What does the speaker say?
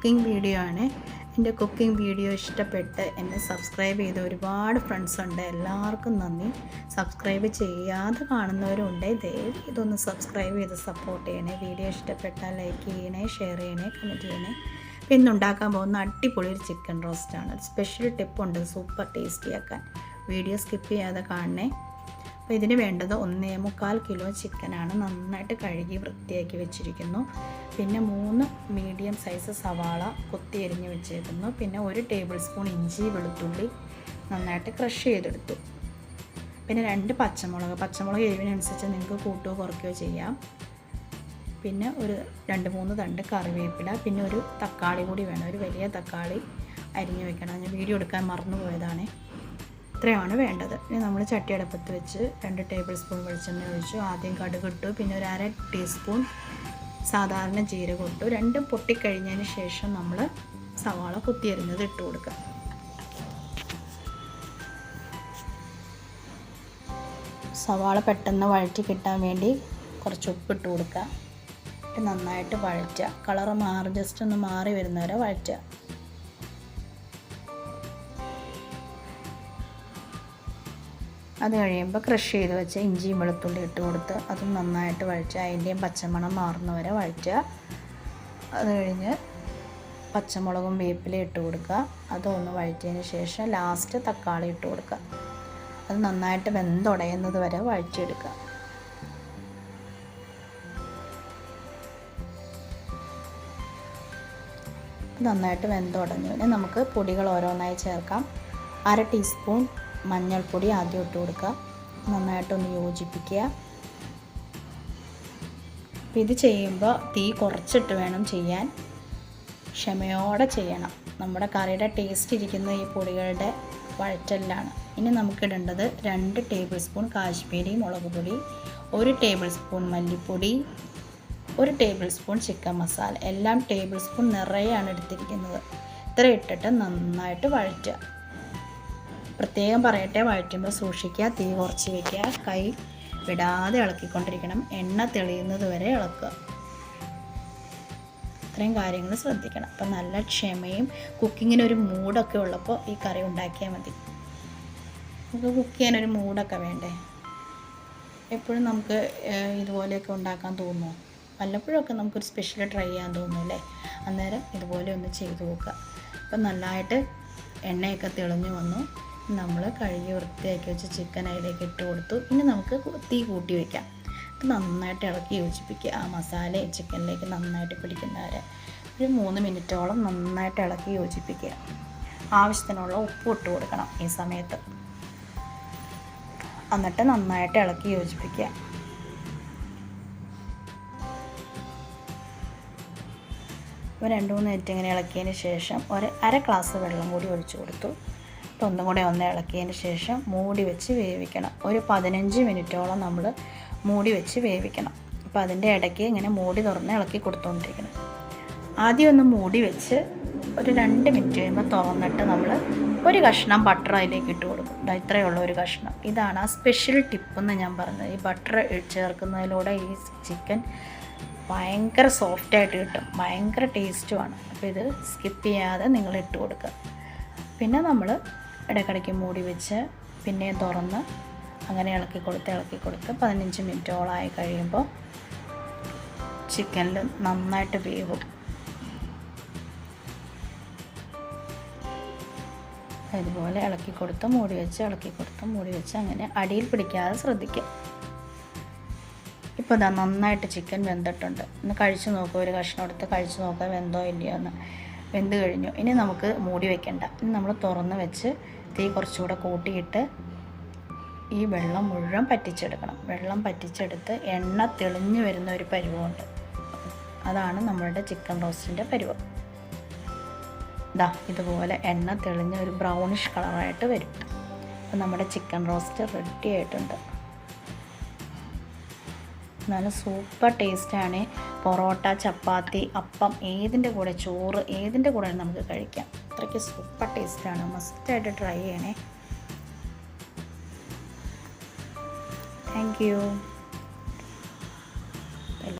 Cooking video ആണ്. എന്റെ cooking video ഇഷ്ടപ്പെട്ട് എന്നെ സബ്സ്ക്രൈബ് ചെയ്ത ഒരുപാട് ഫ്രണ്ട്സ് ഉണ്ട്. എല്ലാവർക്കും നന്ദി. സബ്സ്ക്രൈബ് ചെയ്യാതെ കാണുന്നവരുണ്ട്. ദയവ് ഇതൊന്ന് സബ്സ്ക്രൈബ് ചെയ്ത് സപ്പോർട്ട് ചെയ്യണേ. വീഡിയോ ഇഷ്ടപ്പെട്ടാൽ ലൈക്ക് ചെയ്യണേ ഷെയർ ചെയ്യണേ കമന്റ് ചെയ്യണേ. പിന്നെ ഉണ്ടാക്കാൻ പോകുന്ന അടിപൊളി ഒരു ചിക്കൻ റോസ്റ്റാണ് സ്പെഷ്യൽ ടിപ്പുണ്ട് സൂപ്പർ ടേസ്റ്റി ആക്കാൻ. വീഡിയോ സ്കിപ്പ് ചെയ്യാതെ കാണണേ. അപ്പോൾ ഇതിന് വേണ്ടത് ഒന്നേ മുക്കാൽ കിലോ ചിക്കനാണ് നന്നായിട്ട് കഴുകി വൃത്തിയാക്കി വെച്ചിരിക്കുന്നു. പിന്നെ മൂന്ന് മീഡിയം സൈസ് സവാള കൊത്തി എരിഞ്ഞ് വെച്ചേക്കുന്നു. പിന്നെ ഒരു ടേബിൾ സ്പൂൺ ഇഞ്ചി വെളുത്തുള്ളി നന്നായിട്ട് ക്രഷ് ചെയ്തെടുത്തു. പിന്നെ രണ്ട് പച്ചമുളക് പച്ചമുളക് എരിവിനനുസരിച്ച് നിങ്ങൾക്ക് കൂട്ടുകയോ കുറയ്ക്കുകയോ ചെയ്യാം. പിന്നെ ഒരു രണ്ട് മൂന്ന് തണ്ട് കറിവേപ്പില പിന്നെ ഒരു തക്കാളി കൂടി വേണം ഒരു വലിയ തക്കാളി അരിഞ്ഞു വെക്കണം. ഞാൻ വീഡിയോ എടുക്കാൻ മറന്നു പോയതാണ് ഇത്രയാണ് വേണ്ടത്. ഇനി നമ്മൾ ചട്ടി അടുപ്പത്ത് വെച്ച് രണ്ട് ടേബിൾ സ്പൂൺ വെളിച്ചെണ്ണ ഒഴിച്ചു. ആദ്യം കടുക് ഇട്ടു. പിന്നെ ഒരു അര ടീസ്പൂൺ സാധാരണ ജീരകം ഇട്ടു. രണ്ടും പൊട്ടിക്കഴിഞ്ഞതിന് ശേഷം നമ്മൾ സവാള കുത്തിയരിഞ്ഞത് ഇട്ട് കൊടുക്കുക. സവാള പെട്ടെന്ന് വഴറ്റി കിട്ടാൻ വേണ്ടി കുറച്ച് ഉപ്പ് ഇട്ട് കൊടുക്കുക. നന്നായിട്ട് വഴറ്റുക. കളർ മാറി ജസ്റ്റ് ഒന്ന് മാറി വരുന്നവരെ വഴറ്റുക. അത് കഴിയുമ്പോൾ ക്രഷ് ചെയ്ത് വെച്ച ഇഞ്ചിയും വെളുത്തുള്ളി ഇട്ട് കൊടുത്ത് അതും നന്നായിട്ട് വഴറ്റുക. അതിന്റെയും പച്ചമണം മാറുന്നവരെ വഴറ്റുക. അത് കഴിഞ്ഞ് പച്ചമുളകും വേപ്പില ഇട്ട് കൊടുക്കുക. അതൊന്ന് വഴറ്റിയതിന് ശേഷം ലാസ്റ്റ് തക്കാളി ഇട്ട് കൊടുക്കുക. അത് നന്നായിട്ട് വെന്തുടയുന്നത് വരെ വഴറ്റിയെടുക്കുക. നന്നായിട്ട് വെന്തുടഞ്ഞു. നമുക്ക് പൊടികൾ ഓരോന്നായി ചേർക്കാം. അര ടീസ്പൂൺ മഞ്ഞൾപ്പൊടി ആദ്യം ഇട്ട് കൊടുക്കുക. നന്നായിട്ടൊന്ന് യോജിപ്പിക്കുക. അപ്പം ഇത് ചെയ്യുമ്പോൾ തീ കുറച്ചിട്ട് വേണം ചെയ്യാൻ. ക്ഷമയോടെ ചെയ്യണം. നമ്മുടെ കറിയുടെ ടേസ്റ്റ് ഇരിക്കുന്ന ഈ പൊടികളുടെ വഴറ്റലിലാണ്. ഇനി നമുക്കിടേണ്ടത് രണ്ട് ടേബിൾ സ്പൂൺ കാശ്മീരി മുളക് പൊടി ഒരു ടേബിൾ സ്പൂൺ മല്ലിപ്പൊടി ഒരു ടേബിൾ സ്പൂൺ ചിക്കൻ മസാല എല്ലാം ടേബിൾ സ്പൂൺ നിറയെയാണ് എടുത്തിരിക്കുന്നത്. ഇത്ര ഇട്ടിട്ട് നന്നായിട്ട് വഴറ്റുക. പ്രത്യേകം പറയട്ടെ വഴറ്റുമ്പോൾ സൂക്ഷിക്കുക തീ കുറച്ച് വയ്ക്കുക കൈ വിടാതെ ഇളക്കിക്കൊണ്ടിരിക്കണം എണ്ണ തെളിയുന്നത് വരെ ഇളക്കുക. ഇത്രയും കാര്യങ്ങൾ ശ്രദ്ധിക്കണം. അപ്പം നല്ല ക്ഷമയും കുക്കിങ്ങിന് ഒരു മൂഡൊക്കെ ഉള്ളപ്പോൾ ഈ കറി ഉണ്ടാക്കിയാൽ മതി. നമുക്ക് കുക്ക് ചെയ്യാനൊരു മൂഡൊക്കെ വേണ്ടേ? എപ്പോഴും നമുക്ക് ഇതുപോലെയൊക്കെ ഉണ്ടാക്കാൻ തോന്നുമോ വല്ലപ്പോഴൊക്കെ നമുക്കൊരു സ്പെഷ്യൽ ട്രൈ ചെയ്യാൻ തോന്നുമല്ലേ അന്നേരം ഇതുപോലെ ഒന്ന് ചെയ്ത് നോക്കുക. അപ്പം നന്നായിട്ട് എണ്ണയൊക്കെ തെളിഞ്ഞു വന്നു. നമ്മൾ കഴുകി വൃത്തിയാക്കി വെച്ച് ചിക്കൻ അതിലേക്ക് ഇട്ട് കൊടുത്തു. ഇനി നമുക്ക് തീ കൂട്ടി വയ്ക്കാം ഇത് നന്നായിട്ട് ഇളക്കി യോജിപ്പിക്കുക. ആ മസാല ചിക്കനിലേക്ക് നന്നായിട്ട് പിടിക്കുന്നവരെ ഒരു മൂന്ന് മിനിറ്റോളം നന്നായിട്ട് ഇളക്കി യോജിപ്പിക്കുക. ആവശ്യത്തിനുള്ള ഉപ്പ് ഇട്ട് കൊടുക്കണം ഈ സമയത്ത്. എന്നിട്ട് നന്നായിട്ട് ഇളക്കി യോജിപ്പിക്കുക. ഒരു രണ്ട് മൂന്ന് മിനിറ്റ് ഇങ്ങനെ ഇളക്കിയതിന് ശേഷം ഒരു അര ഗ്ലാസ് വെള്ളം കൂടി ഒഴിച്ചു കൊടുത്തു. ഒന്നും കൂടെ ഒന്ന് ഇളക്കിയതിന് ശേഷം മൂടി വെച്ച് വേവിക്കണം. ഒരു പതിനഞ്ച് മിനിറ്റോളം നമ്മൾ മൂടി വെച്ച് വേവിക്കണം. അപ്പോൾ അതിന്റെ ഇടയ്ക്ക് ഇങ്ങനെ മൂടി തുറന്ന് ഇളക്കി കൊടുത്തുകൊണ്ടിരിക്കണം. ആദ്യം ഒന്ന് മൂടി വെച്ച് ഒരു രണ്ട് മിനിറ്റ് കഴിയുമ്പോൾ തുറന്നിട്ട് നമ്മൾ ഒരു കഷ്ണം ബട്ടർ അതിലേക്ക് ഇട്ട് കൊടുക്കും. ഇത്രയേ ഉള്ളൂ ഒരു കഷ്ണം. ഇതാണ് ആ സ്പെഷ്യൽ ടിപ്പ് എന്ന് ഞാൻ പറഞ്ഞത്. ഈ ബട്ടർ ചേർക്കുന്നതിലൂടെ ഈ ചിക്കൻ ഭയങ്കര സോഫ്റ്റായിട്ട് കിട്ടും. ഭയങ്കര ടേസ്റ്റുമാണ് അപ്പോൾ ഇത് സ്കിപ്പ് ചെയ്യാതെ നിങ്ങൾ ഇട്ട് കൊടുക്കുക. പിന്നെ നമ്മൾ ഇടയ്ക്കിടയ്ക്ക് മൂടി വെച്ച് പിന്നെ തുറന്ന് അങ്ങനെ ഇളക്കി കൊടുത്ത് ഇളക്കി കൊടുത്ത് പതിനഞ്ച് മിനിറ്റോളമായി കഴിയുമ്പോൾ ചിക്കനിൽ നന്നായിട്ട് വേവും. ഇതുപോലെ ഇളക്കി കൊടുത്ത് മൂടി വെച്ച് ഇളക്കി കൊടുത്ത് മൂടി വെച്ച് അങ്ങനെ അടിയിൽ പിടിക്കാതെ ശ്രദ്ധിക്കുക. ഇപ്പോൾ ഇതാ നന്നായിട്ട് ചിക്കൻ വെന്തിട്ടുണ്ട്. ഒന്ന് കഴിച്ചു നോക്കുക ഒരു കഷ്ണം എടുത്ത് കഴിച്ചു നോക്കുക വെന്തോ ഇല്ലയോ എന്ന് വെന്ത് കഴിഞ്ഞു. ഇനി നമുക്ക് മൂടി വെക്കണ്ട. ഇനി നമ്മൾ തുറന്ന് വെച്ച് തീ കുറച്ചുകൂടെ കൂട്ടിയിട്ട് ഈ വെള്ളം മുഴുവൻ പറ്റിച്ചെടുക്കണം. വെള്ളം പറ്റിച്ചെടുത്ത് എണ്ണ തെളിഞ്ഞു വരുന്ന ഒരു പരുവമുണ്ട്. അതാണ് നമ്മളുടെ ചിക്കൻ റോസ്റ്റിന്റെ പരുവം. ഇതാ ഇതുപോലെ എണ്ണ തെളിഞ്ഞ ഒരു ബ്രൗണിഷ് കളറായിട്ട് വരും. അപ്പം നമ്മുടെ ചിക്കൻ റോസ്റ്റ് റെഡി ആയിട്ടുണ്ട്. നല്ല സൂപ്പർ ടേസ്റ്റാണ്. പൊറോട്ട ചപ്പാത്തി അപ്പം ഏതിന്റെ കൂടെ ചോറ് ഏതിന്റെ കൂടെ നമുക്ക് കഴിക്കാം. അത്രയ്ക്ക് സൂപ്പർ ടേസ്റ്റാണ്. മസ്റ്റായിട്ട് ട്രൈ ചെയ്യണേ. Thank you